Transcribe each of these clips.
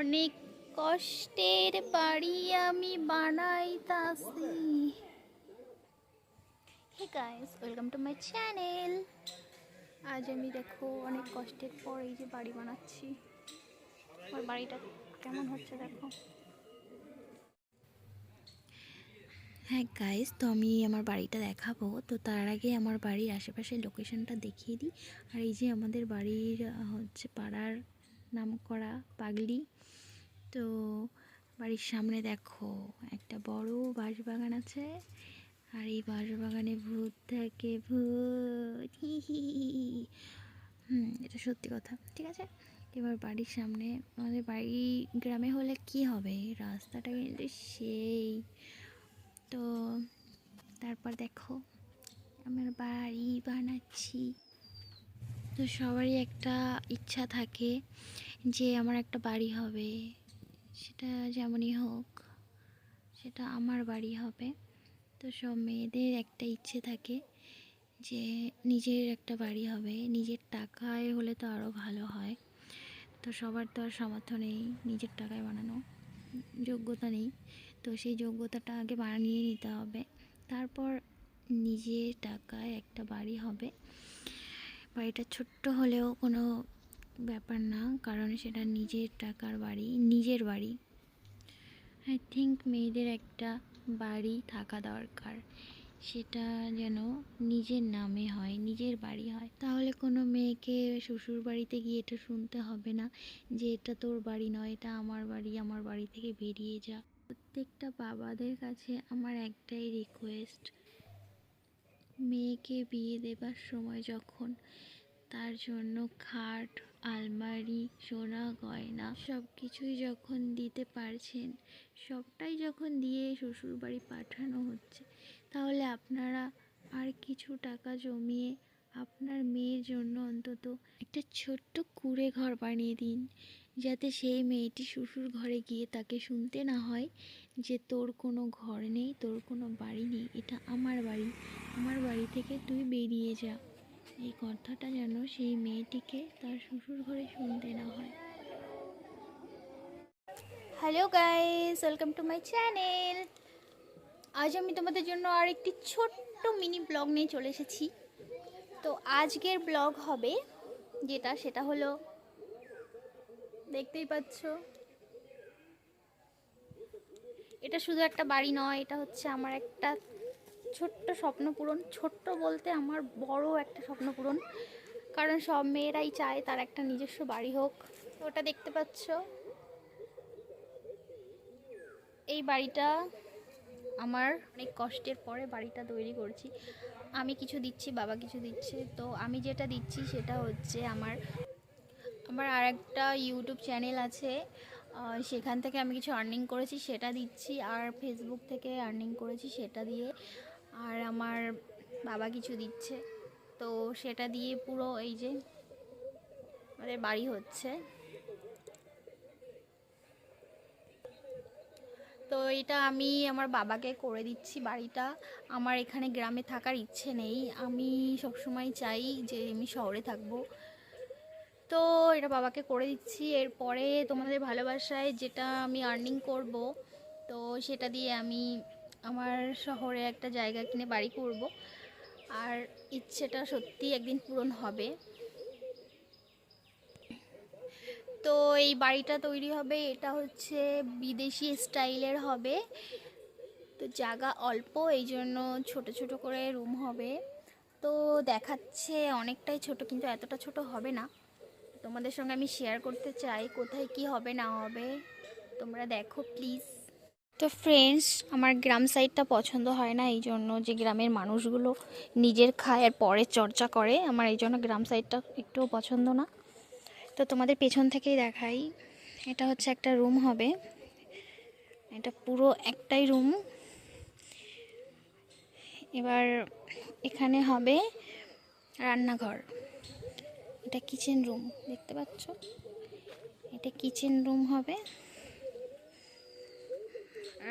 অনেক কষ্টের বাড়ি আমি বানাইতাছি। Hey guys welcome to my channel আজ আমি দেখো অনেক কষ্টের পর এই যে বাড়ি বানাচ্ছি। আমার বাড়িটা কেমন হচ্ছে দেখো। হ্যাঁ গাইস তো আমি আমার বাড়িটা দেখাবো। তো তার আগে আমার বাড়ির আশেপাশের লোকেশনটা দেখিয়ে দিই। আর এই যে আমাদের বাড়ির হচ্ছে পাড়ার নাম করা পাগলি। তো বাড়ির সামনে দেখো, একটা বড় বাঁশবাগান আছে। আর এই বাঁশবাগানে ভূত থাকে ভূত। হি হি। হুম, এটা সত্যি কথা, ঠিক আছে? এবার বাড়ির সামনে, আমাদের বাড়ি গ্রামে হলে কি হবে? রাস্তাটা কিন্তু সেই। তো তারপর দেখো, আমার বাড়ি বানাচ্ছি। তো সবারই একটা ইচ্ছা থাকে যে আমার একটা বাড়ি হবে। সেটা যেমনই হোক, সেটা আমার বাড়ি হবে। তো সব মেয়েদের একটা ইচ্ছে থাকে যে নিজের একটা বাড়ি হবে। নিজের টাকায় হলে তো আরও ভালো হয়। তো সবার তো আর সামর্থ্য নেই নিজের টাকায় বানানো। যোগ্যতা নেই। তো সেই যোগ্যতাটা আগে বানিয়ে নিতে হবে। তারপর নিজের টাকায় একটা বাড়ি হবে। বাড়িটা ছোট্ট হলেও কোনো ব্যাপার না, কারণ সেটা নিজের টাকার বাড়ি, নিজের বাড়ি। আই থিঙ্ক মেয়েদের একটা বাড়ি থাকা দরকার। সেটা যেন নিজের নামে হয়, নিজের বাড়ি হয়। তাহলে কোনো মেয়েকে শ্বশুর বাড়িতে গিয়ে এটা শুনতে হবে না যে এটা তোর বাড়ি নয়, এটা আমার বাড়ি আমার বাড়ি থেকে বেরিয়ে যা। প্রত্যেকটা বাবাদের কাছে আমার একটাই রিকোয়েস্ট মেয়েকে বিয়ে দেবার সময় যখন তার জন্য খাট, আলমারি, সোনা, গয়না সব কিছুই যখন দিতে পারছেন, সবটাই যখন দিয়ে শ্বশুর বাড়ি পাঠানো হচ্ছে, তাহলে আপনারা আর কিছু টাকা জমিয়ে আপনার মেয়ের জন্য অন্তত একটা ছোট্ট কুঁড়ে ঘর বানিয়ে দিন। যাতে সেই মেয়েটি শ্বশুর ঘরে গিয়ে তাকে শুনতে না হয় যে তোর কোনো ঘর নেই, তোর কোনো বাড়ি নেই, এটা আমার বাড়ি। আমার বাড়ি থেকে তুই বেরিয়ে যা। এই কথাটা যেন সেই মেয়েটিকে তার শ্বশুর ঘরে শুনতে না হয়। Hello guys welcome to my channel আজ আমি তোমাদের জন্য আর একটি ছোট্ট মিনি ব্লগ নিয়ে চলে এসেছি। তো আজকের ব্লগ হবে যেটা, সেটা হলো দেখতেই পাচ্ছ। এটা শুধু একটা বাড়ি নয়, এটা হচ্ছে আমার একটা ছোট্ট স্বপ্ন পূরণ। ছোট্ট বলতে আমার বড় একটা স্বপ্ন পূরণ। কারণ সব মেয়েরাই চায় তার একটা নিজস্ব বাড়ি হোক। ওটা দেখতে পাচ্ছ। এই বাড়িটা আমার অনেক কষ্টের পরে বাড়িটা তৈরি করছি। আমি কিছু দিচ্ছি, বাবা কিছু দিচ্ছে। তো আমি যেটা দিচ্ছি সেটা হচ্ছে আমার আমার আর একটা ইউটিউব চ্যানেল আছে সেখান থেকে আমি কিছু আর্নিং করেছি, সেটা দিচ্ছি। আর ফেসবুক থেকে আর্নিং করেছি সেটা দিয়ে। আর আমার বাবা কিছু দিচ্ছে। তো সেটা দিয়ে পুরো এই যে আমাদের বাড়ি হচ্ছে। তো এটা আমি আমার বাবাকে করে দিচ্ছি বাড়িটা। আমার এখানে গ্রামে থাকার ইচ্ছে নেই। আমি সবসময় চাই যে আমি শহরে থাকব। তো এটা বাবাকে করে দিচ্ছি। এরপরে তোমাদের ভালোবাসায় যেটা আমি আর্নিং করব, তো সেটা দিয়ে আমি আমার শহরে একটা জায়গা কিনে বাড়ি করব। আর ইচ্ছেটা সত্যি একদিন পূরণ হবে। তো এই বাড়িটা তৈরি হবে, এটা হচ্ছে বিদেশি স্টাইলের হবে। তো জায়গা অল্প এই জন্য ছোট ছোট করে রুম হবে। তো দেখাচ্ছে অনেকটাই ছোট, কিন্তু এতটা ছোট হবে না। তোমাদের সঙ্গে আমি শেয়ার করতে চাই, কোথায় কি হবে, না হবে, তোমরা দেখো প্লিজ তো ফ্রেন্ডস আমার গ্রাম সাইডটা পছন্দ হয় না এই জন্য যে গ্রামের মানুষগুলো নিজের খায় আর পরে চর্চা করে, আমার এই জন্য গ্রাম সাইডটা একটুও পছন্দ না। তো তোমাদের পেছন থেকেই দেখাই, এটা হচ্ছে একটা রুম হবে। এটা পুরো একটাই রুম এবার এখানে হবে রান্নাঘর। এটা কিচেন রুম দেখতে পাচ্ছ? এটা কিচেন রুম হবে।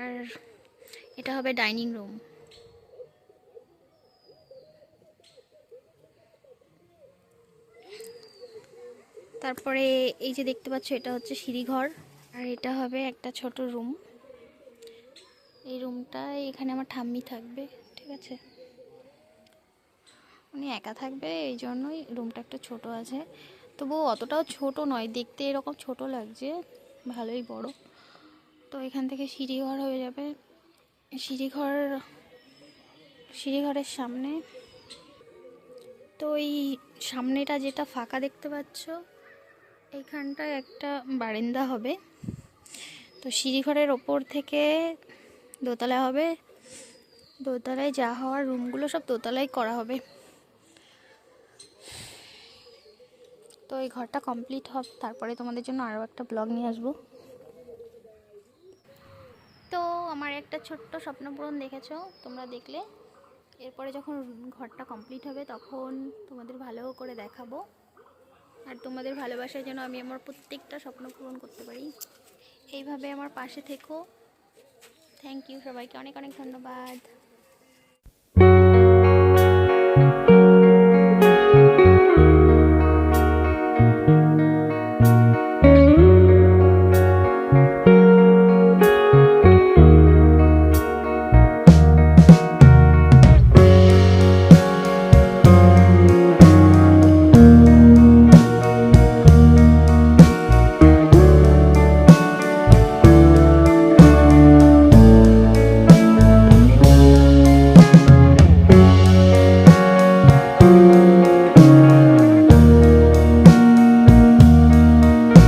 আর এটা হবে ডাইনিং রুম তারপরে এই যে দেখতে পাচ্ছ, এটা হচ্ছে সিঁড়িঘর। আর এটা হবে একটা ছোট রুম এই রুমটা এখানে আমার ঠাম্মি থাকবে, ঠিক আছে? উনি একা থাকবে, এই জন্যই রুমটা একটা ছোট আছে। তবুও অতটাও ছোট নয়, দেখতে এরকম ছোট লাগছে, ভালোই বড়। তো এখান থেকে সিঁড়িঘর হয়ে যাবে। সিঁড়িঘর, সিঁড়িঘরের সামনে। তো এই সামনেটা যেটা ফাঁকা দেখতে পাচ্ছ এইখানটায় একটা বারান্দা হবে। তো সিঁড়িঘরের ওপর থেকে দোতলা হবে। দোতলায় যা হওয়ার রুমগুলো সব দোতলায় করা হবে। তো এই ঘরটা কমপ্লিট হবে। তারপরে তোমাদের জন্য আরও একটা ব্লগ নিয়ে আসব। তো আমার একটা ছোট্ট স্বপ্নপূরণ দেখেছ? তোমরা দেখলে। এরপরে যখন ঘরটা কমপ্লিট হবে, তখন তোমাদের ভালো করে দেখাবো। আর তোমাদের ভালোবাসার জন্য আমি আমার প্রত্যেকটা স্বপ্ন পূরণ করতে পারি। এইভাবে আমার পাশে থেকো। থ্যাংক ইউ সবাইকে। অনেক অনেক ধন্যবাদ।